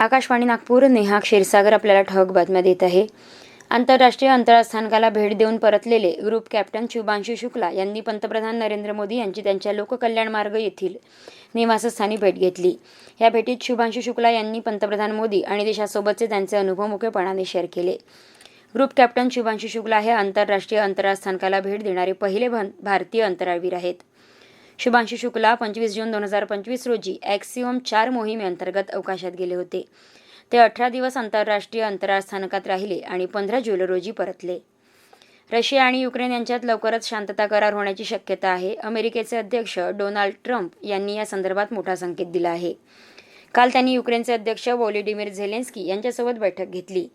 आकाशवाणी नागपूर नेहा क्षीरसागर आपल्याला ठळक बातम्या देत आहे. आंतरराष्ट्रीय अंतराळ स्थानकाला भेट देऊन परतलेले ग्रुप कॅप्टन शुभांशु शुक्ला यांनी पंतप्रधान नरेंद्र मोदी यांची त्यांच्या लोककल्याण मार्ग येथील निवासस्थानी भेट घेतली. या भेटीत शुभांशु शुक्ला यांनी पंतप्रधान मोदी आणि देशासोबतचे त्यांचे अनुभव मुख्यपणाने शेअर केले. ग्रुप कॅप्टन शुभांशु शुक्ला हे आंतरराष्ट्रीय अंतराळ स्थानकाला भेट देणारे पहिले भारतीय अंतराळवीर आहेत. शुभांशु शुक्ला पंचवीस जून दोन हजार पंचवीस रोजी ॲक्सिओम चार मोहिमेअंतर्गत अवकाशात गेले होते. ते अठरा दिवस आंतरराष्ट्रीय अंतराळ स्थानकात राहिले आणि पंधरा जुलै रोजी परतले. रशिया आणि युक्रेन यांच्यात लवकरच शांतता करार होण्याची शक्यता आहे. अमेरिकेचे अध्यक्ष डोनाल्ड ट्रम्प यांनी या संदर्भात मोठा संकेत दिला आहे. काल त्यांनी युक्रेनचे अध्यक्ष वोलिडिमिर झेलेन्स्की यांच्यासोबत बैठक घेतली.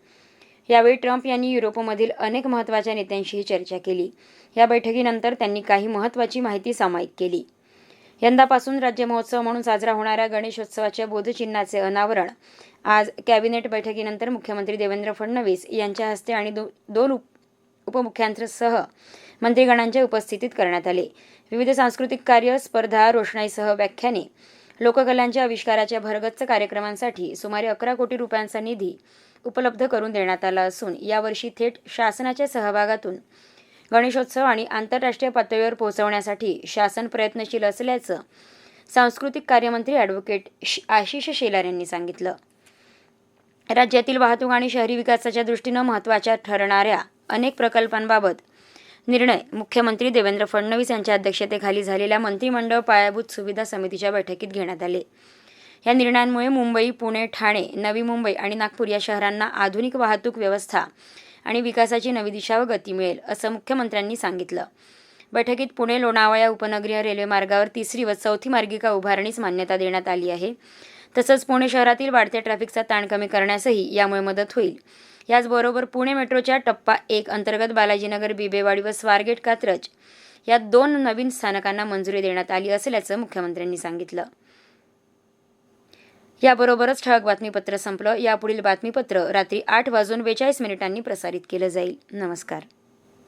यावेळी ट्रम्प यांनी युरोपमधील अनेक महत्त्वाच्या नेत्यांशीही चर्चा केली. या बैठकीनंतर त्यांनी काही महत्त्वाची माहिती सामायिक केली. यंदापासून राज्य महोत्सव म्हणून साजरा होणाऱ्या गणेशोत्सवाच्या बोधचिन्हाचे अनावरण. आज कॅबिनेट बैठकीनंतर मुख्यमंत्री देवेंद्र फडणवीस यांच्या हस्ते आणि दो दोन उप उपमुख्यमंत्र्यांसह मंत्रिगणांच्या उपस्थितीत करण्यात आले. विविध सांस्कृतिक कार्य स्पर्धा रोषणाईसह व्याख्याने लोककलांच्या आविष्काराच्या भरगच्च कार्यक्रमांसाठी सुमारे अकरा कोटी रुपयांचा निधी उपलब्ध करून देण्यात आला असून यावर्षी थेट शासनाच्या सहभागातून गणेशोत्सव आणि आंतरराष्ट्रीय पातळीवर पोहोचवण्यासाठी शासन प्रयत्नशील असल्याचं सांस्कृतिक कार्यमंत्री ॲडव्होकेट आशिष शेलार यांनी सांगितलं. राज्यातील वाहतूक आणि शहरी विकासाच्या दृष्टीनं महत्त्वाच्या ठरणाऱ्या अनेक प्रकल्पांबाबत निर्णय मुख्यमंत्री देवेंद्र फडणवीस यांच्या अध्यक्षतेखाली झालेल्या मंत्रिमंडळ पायाभूत सुविधा समितीच्या बैठकीत घेण्यात आले. या निर्णयांमुळे मुंबई पुणे ठाणे नवी मुंबई आणि नागपूर या शहरांना आधुनिक वाहतूक व्यवस्था आणि विकासाची नवी दिशा व गती मिळेल असं मुख्यमंत्र्यांनी सांगितलं. बैठकीत पुणे लोणावळा उपनगरीय रेल्वे मार्गावर तिसरी व चौथी मार्गिका उभारणीस मान्यता देण्यात आली आहे. तसंच पुणे शहरातील वाढत्या ट्रॅफिकचा ताण कमी करण्यासही यामुळे मदत होईल. याचबरोबर पुणे मेट्रोच्या टप्पा एक अंतर्गत बालाजीनगर बिबेवाडी व स्वारगेट कात्रज या दोन नवीन स्थानकांना मंजुरी देण्यात आली असल्याचं मुख्यमंत्र्यांनी सांगितलं. याबरोबरच ठळक बातमीपत्र संपलं. यापुढील बातमीपत्र रात्री आठ वाजून बेचाळीस मिनिटांनी प्रसारित केलं जाईल. नमस्कार.